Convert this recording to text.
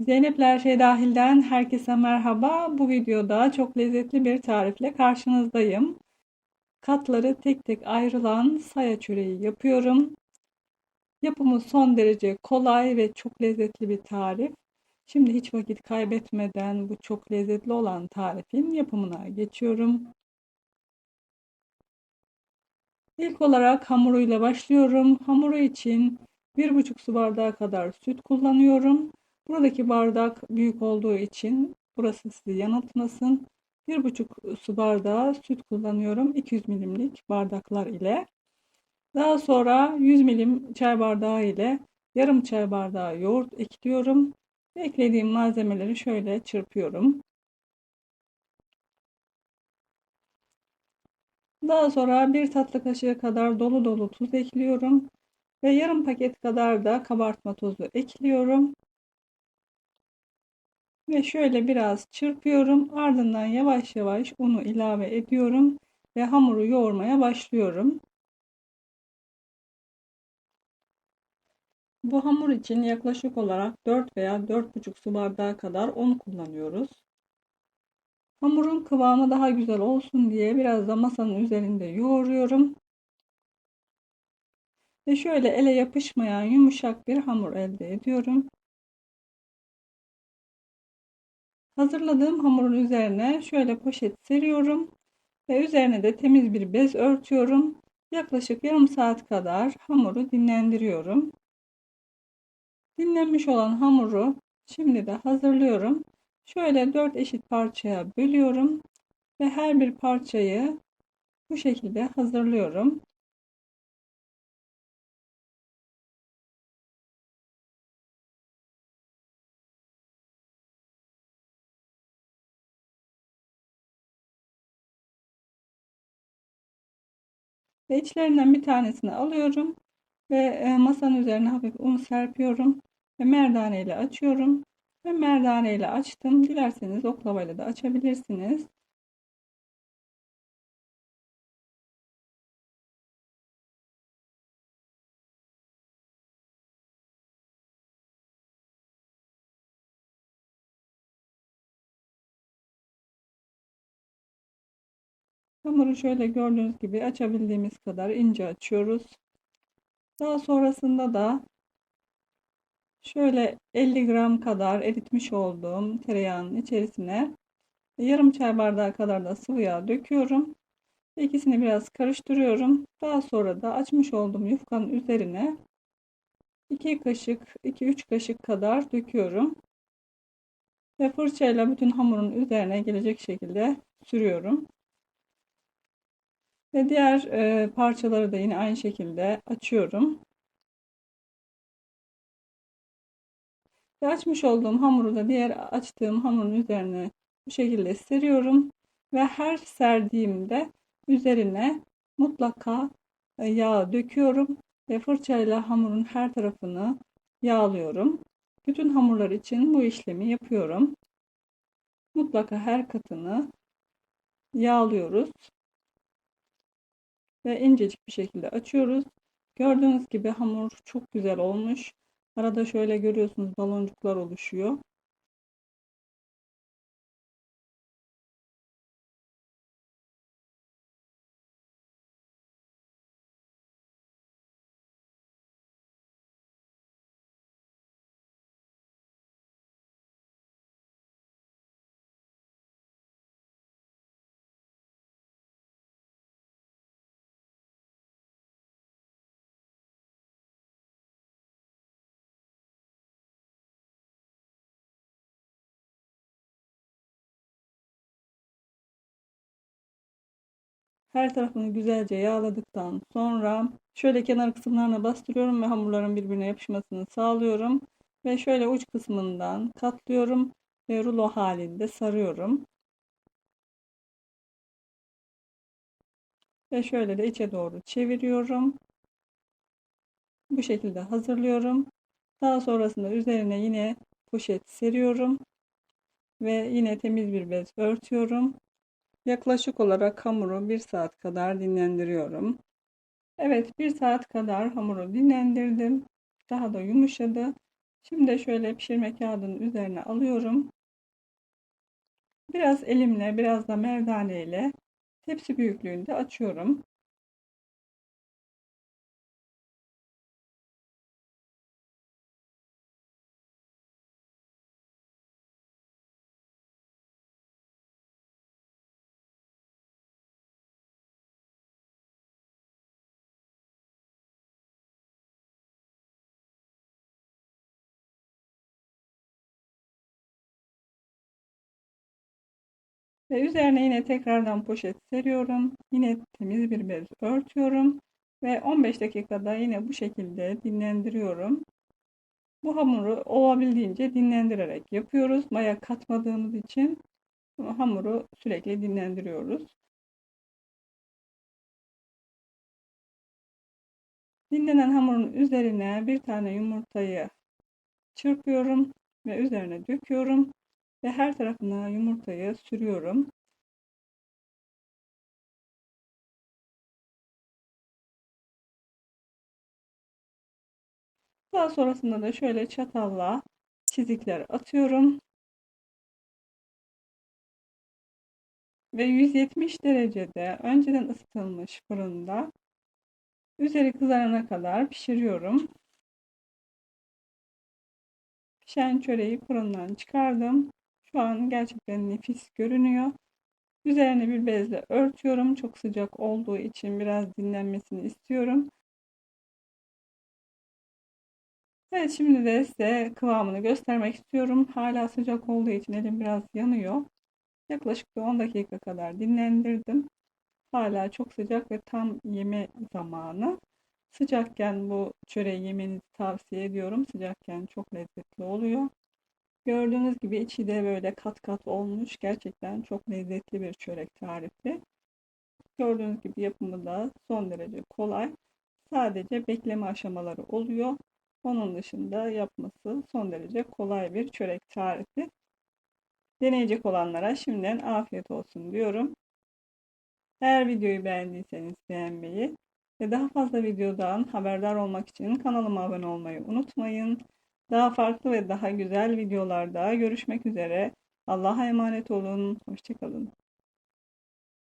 Zeynep her şey dahilden herkese merhaba. Bu videoda çok lezzetli bir tarifle karşınızdayım. Katları tek tek ayrılan saya çöreği yapıyorum. Yapımı son derece kolay ve çok lezzetli bir tarif. Şimdi hiç vakit kaybetmeden bu çok lezzetli olan tarifin yapımına geçiyorum. İlk olarak hamuruyla başlıyorum. Hamuru için 1,5 su bardağı kadar süt kullanıyorum. Buradaki bardak büyük olduğu için burası sizi yanıltmasın. 1,5 su bardağı süt kullanıyorum. 200 milimlik bardaklar ile. Daha sonra 100 milim çay bardağı ile yarım çay bardağı yoğurt ekliyorum. Eklediğim malzemeleri şöyle çırpıyorum. Daha sonra bir tatlı kaşığı kadar dolu dolu tuz ekliyorum. Ve yarım paket kadar da kabartma tozu ekliyorum. Ve şöyle biraz çırpıyorum. Ardından yavaş yavaş unu ilave ediyorum. Ve hamuru yoğurmaya başlıyorum. Bu hamur için yaklaşık olarak 4 veya 4,5 su bardağı kadar un kullanıyoruz. Hamurun kıvamı daha güzel olsun diye biraz da masanın üzerinde yoğuruyorum. Ve şöyle ele yapışmayan yumuşak bir hamur elde ediyorum. Hazırladığım hamurun üzerine şöyle poşet seriyorum ve üzerine de temiz bir bez örtüyorum. Yaklaşık yarım saat kadar hamuru dinlendiriyorum. Dinlenmiş olan hamuru şimdi de hazırlıyorum. Şöyle 4 eşit parçaya bölüyorum ve her bir parçayı bu şekilde hazırlıyorum. Ve içlerinden bir tanesini alıyorum ve e, masanın üzerine hafif un serpiyorum ve merdane ile açıyorum. Ve merdane ile açtım. Dilerseniz oklavayla da açabilirsiniz. Hamuru şöyle gördüğünüz gibi açabildiğimiz kadar ince açıyoruz. Daha sonrasında da şöyle 50 gram kadar eritmiş olduğum tereyağının içerisine yarım çay bardağı kadar da sıvı yağ döküyorum. İkisini biraz karıştırıyorum. Daha sonra da açmış olduğum yufkanın üzerine 2 kaşık 2-3 kaşık kadar döküyorum. Ve fırçayla bütün hamurun üzerine gelecek şekilde sürüyorum. Ve diğer e, parçaları da yine aynı şekilde açıyorum. Ve açmış olduğum hamuru da diğer açtığım hamurun üzerine bu şekilde seriyorum. Ve her serdiğimde üzerine mutlaka e, yağ döküyorum. Ve fırçayla hamurun her tarafını yağlıyorum. Bütün hamurlar için bu işlemi yapıyorum. Mutlaka her katını yağlıyoruz ve incecik bir şekilde açıyoruz. Gördüğünüz gibi hamur çok güzel olmuş. Arada şöyle görüyorsunuz baloncuklar oluşuyor. Her tarafını güzelce yağladıktan sonra şöyle kenar kısımlarına bastırıyorum ve hamurların birbirine yapışmasını sağlıyorum. Ve şöyle uç kısmından katlıyorum ve rulo halinde sarıyorum. Ve şöyle de içe doğru çeviriyorum. Bu şekilde hazırlıyorum. Daha sonrasında üzerine yine poşet seriyorum. Ve yine temiz bir bez örtüyorum. Yaklaşık olarak hamuru 1 saat kadar dinlendiriyorum. Evet 1 saat kadar hamuru dinlendirdim. Daha da yumuşadı. Şimdi şöyle pişirme kağıdının üzerine alıyorum. Biraz elimle, biraz da merdane ile tepsi büyüklüğünde açıyorum. Ve üzerine yine tekrardan poşet seriyorum. Yine temiz bir bez örtüyorum. Ve 15 dakikada yine bu şekilde dinlendiriyorum. Bu hamuru olabildiğince dinlendirerek yapıyoruz. Maya katmadığımız için hamuru sürekli dinlendiriyoruz. Dinlenen hamurun üzerine bir tane yumurtayı çırpıyorum ve üzerine döküyorum ve her tarafına yumurtayı sürüyorum. Daha sonrasında da şöyle çatalla çizikler atıyorum. Ve 170 derecede önceden ısıtılmış fırında üzeri kızarana kadar pişiriyorum. Pişen çöreği fırından çıkardım. An gerçekten nefis görünüyor. Üzerine bir bezle örtüyorum. Çok sıcak olduğu için biraz dinlenmesini istiyorum. Evet şimdi de size kıvamını göstermek istiyorum. Hala sıcak olduğu için elim biraz yanıyor. Yaklaşık 10 dakika kadar dinlendirdim. Hala çok sıcak ve tam yeme zamanı. Sıcakken bu çöreği yemenizi tavsiye ediyorum. Sıcakken çok lezzetli oluyor. Gördüğünüz gibi içi de böyle kat kat olmuş. Gerçekten çok lezzetli bir çörek tarifi. Gördüğünüz gibi yapımı da son derece kolay. Sadece bekleme aşamaları oluyor. Onun dışında yapması son derece kolay bir çörek tarifi. Deneyecek olanlara şimdiden afiyet olsun diyorum. Eğer videoyu beğendiyseniz beğenmeyi ve daha fazla videodan haberdar olmak için kanalıma abone olmayı unutmayın. Daha farklı ve daha güzel videolarda görüşmek üzere. Allah'a emanet olun. Hoşçakalın.